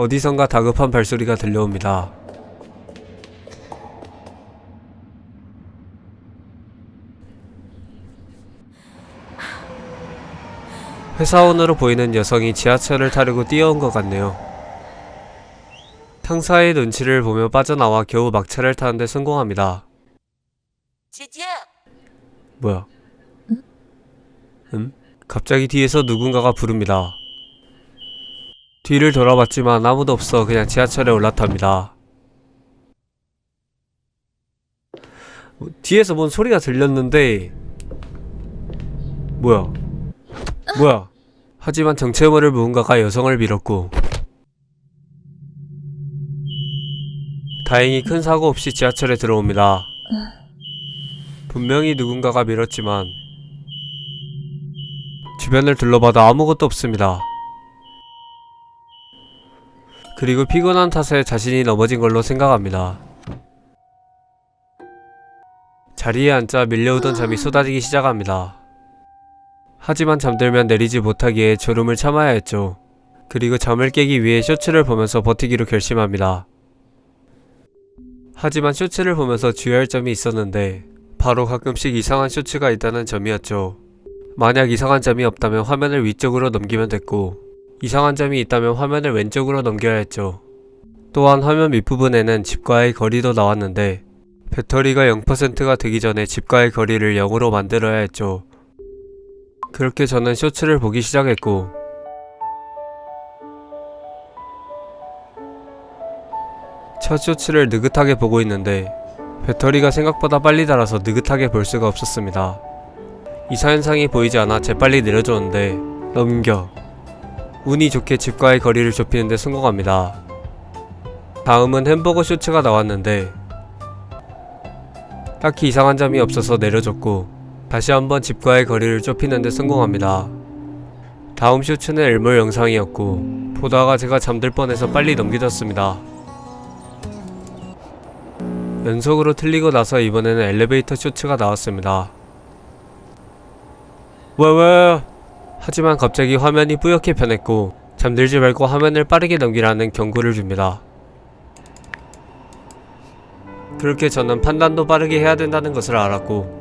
어디선가 다급한 발소리가 들려옵니다. 회사원으로 보이는 여성이 지하철을 타려고 뛰어온 것 같네요. 상사의 눈치를 보며 빠져나와 겨우 막차를 타는데 성공합니다. 姐姐， 뭐야? 음? 갑자기 뒤에서 누군가가 부릅니다. 뒤를 돌아봤지만 아무도 없어 그냥 지하철에 올라탑니다. 뭐, 뒤에서 뭔 소리가 들렸는데 뭐야? 뭐야? 하지만 정체 모를 무언가가 여성을 밀었고 다행히 큰 사고 없이 지하철에 들어옵니다. 분명히 누군가가 밀었지만 주변을 둘러봐도 아무것도 없습니다. 그리고 피곤한 탓에 자신이 넘어진 걸로 생각합니다. 자리에 앉자 밀려오던 잠이 쏟아지기 시작합니다. 하지만 잠들면 내리지 못하기에 졸음을 참아야 했죠. 그리고 잠을 깨기 위해 쇼츠를 보면서 버티기로 결심합니다. 하지만 쇼츠를 보면서 주의할 점이 있었는데 바로 가끔씩 이상한 쇼츠가 있다는 점이었죠. 만약 이상한 점이 없다면 화면을 위쪽으로 넘기면 됐고 이상한 점이 있다면 화면을 왼쪽으로 넘겨야 했죠. 또한 화면 밑부분에는 집과의 거리도 나왔는데 배터리가 0%가 되기 전에 집과의 거리를 0으로 만들어야 했죠. 그렇게 저는 쇼츠를 보기 시작했고 첫 쇼츠를 느긋하게 보고 있는데 배터리가 생각보다 빨리 닳아서 느긋하게 볼 수가 없었습니다. 이사현상이 보이지 않아 재빨리 내려줬는데 넘겨 운이 좋게 집과의 거리를 좁히는데 성공합니다. 다음은 햄버거 쇼츠가 나왔는데 딱히 이상한 점이 없어서 내려줬고 다시 한번 집과의 거리를 좁히는데 성공합니다. 다음 쇼츠는 엘몰 영상이었고 보다가 제가 잠들 뻔해서 빨리 넘겨졌습니다. 연속으로 틀리고 나서 이번에는 엘리베이터 쇼츠가 나왔습니다. 왜 왜? 하지만 갑자기 화면이 뿌옇게 변했고 잠들지 말고 화면을 빠르게 넘기라는 경고를 줍니다. 그렇게 저는 판단도 빠르게 해야 된다는 것을 알았고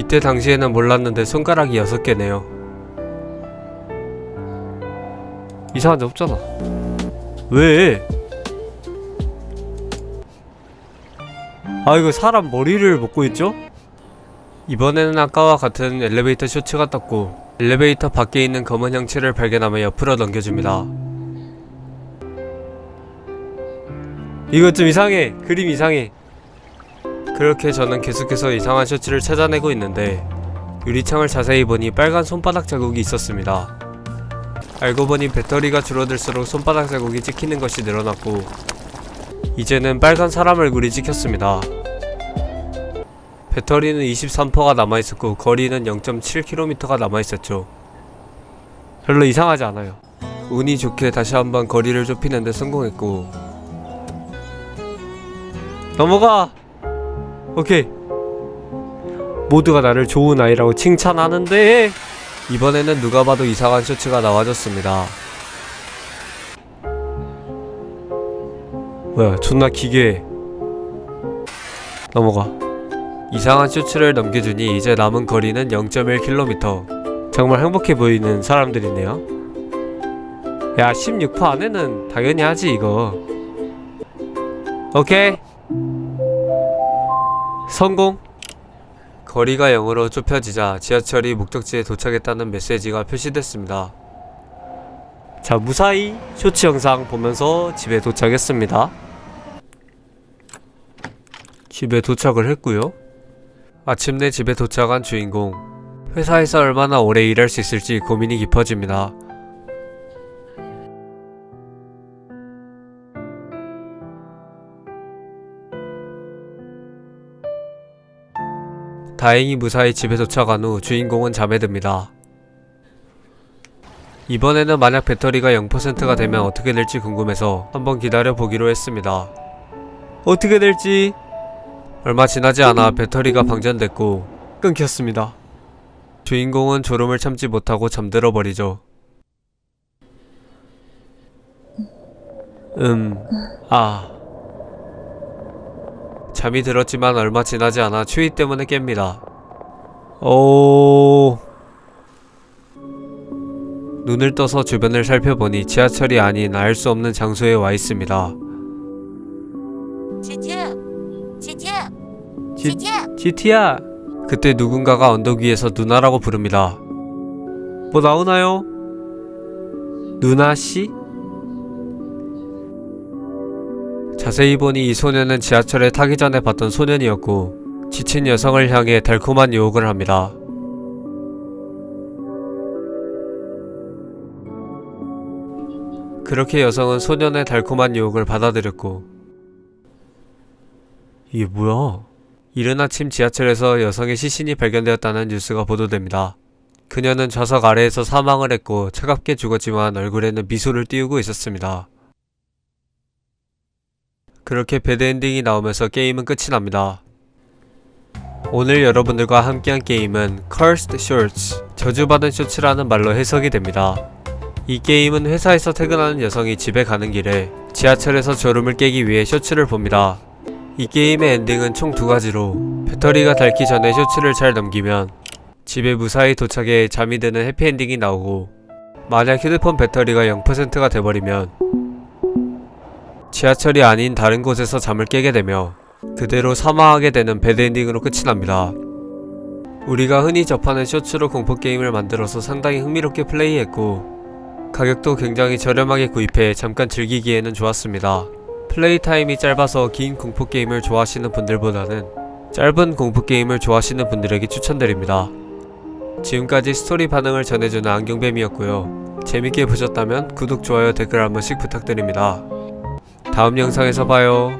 이때 당시에는 몰랐는데 손가락이 6개네요. 이상한 데 없잖아. 왜? 아 이거 사람 머리를 먹고 있죠? 이번에는 아까와 같은 엘리베이터 쇼츠가 떴고 엘리베이터 밖에 있는 검은 형체를 발견하며 옆으로 넘겨줍니다. 이거 좀 이상해. 그림 이상해. 그렇게 저는 계속해서 이상한 쇼츠를 찾아내고 있는데 유리창을 자세히 보니 빨간 손바닥 자국이 있었습니다. 알고 보니 배터리가 줄어들수록 손바닥 자국이 찍히는 것이 늘어났고 이제는 빨간 사람 얼굴이 찍혔습니다. 배터리는 23%가 남아있었고 거리는 0.7km가 남아있었죠. 별로 이상하지 않아요. 운이 좋게 다시 한번 거리를 좁히는데 성공했고 넘어가! 오케이 모두가 나를 좋은 아이라고 칭찬하는데 이번에는 누가 봐도 이상한 쇼츠가 나와줬습니다. 뭐야 존나 기괴해 넘어가 이상한 쇼츠를 넘겨주니 이제 남은 거리는 0.1km 정말 행복해 보이는 사람들이네요. 야 16% 안에는 당연히 하지 이거. 오케이. 성공. 거리가 0으로 좁혀지자 지하철이 목적지에 도착했다는 메시지가 표시됐습니다. 자 무사히 쇼츠 영상 보면서 집에 도착했습니다. 집에 도착을 했고요 마침내 집에 도착한 주인공. 회사에서 얼마나 오래 일할 수 있을지 고민이 깊어집니다. 다행히 무사히 집에 도착한 후 주인공은 잠에 듭니다. 이번에는 만약 배터리가 0%가 되면 어떻게 될지 궁금해서 한번 기다려 보기로 했습니다. 어떻게 될지 얼마 지나지 않아 배터리가 방전됐고 끊겼습니다. 주인공은 졸음을 참지 못하고 잠들어 버리죠. 음, 아. 잠이 들었지만 얼마 지나지 않아 추위 때문에 깹니다. 오. 눈을 떠서 주변을 살펴보니 지하철이 아닌 알 수 없는 장소에 와 있습니다. 姐 지지야. 지, 지지야. 지티야. 그때 누군가가 언덕 위에서 누나라고 부릅니다. 뭐 나오나요? 누나 씨? 자세히 보니 이 소년은 지하철에 타기 전에 봤던 소년이었고 지친 여성을 향해 달콤한 유혹을 합니다. 그렇게 여성은 소년의 달콤한 유혹을 받아들였고 이게 뭐야? 이른 아침 지하철에서 여성의 시신이 발견되었다는 뉴스가 보도됩니다. 그녀는 좌석 아래에서 사망을 했고 차갑게 죽었지만 얼굴에는 미소를 띄우고 있었습니다. 그렇게 배드엔딩이 나오면서 게임은 끝이 납니다. 오늘 여러분들과 함께한 게임은 Cursed Shorts, 저주받은 쇼츠라는 말로 해석이 됩니다. 이 게임은 회사에서 퇴근하는 여성이 집에 가는 길에 지하철에서 졸음을 깨기 위해 쇼츠를 봅니다. 이 게임의 엔딩은 총 두 가지로 배터리가 닳기 전에 쇼츠를 잘 넘기면 집에 무사히 도착해 잠이 드는 해피엔딩이 나오고 만약 휴대폰 배터리가 0%가 돼버리면 지하철이 아닌 다른 곳에서 잠을 깨게 되며 그대로 사망하게 되는 배드엔딩으로 끝이 납니다. 우리가 흔히 접하는 쇼츠로 공포게임을 만들어서 상당히 흥미롭게 플레이했고 가격도 굉장히 저렴하게 구입해 잠깐 즐기기에는 좋았습니다. 플레이 타임이 짧아서 긴 공포 게임을 좋아하시는 분들보다는 짧은 공포 게임을 좋아하시는 분들에게 추천드립니다. 지금까지 스토리 반응을 전해주는 안경뱀이었고요. 재밌게 보셨다면 구독, 좋아요, 댓글 한 번씩 부탁드립니다. 다음 영상에서 봐요.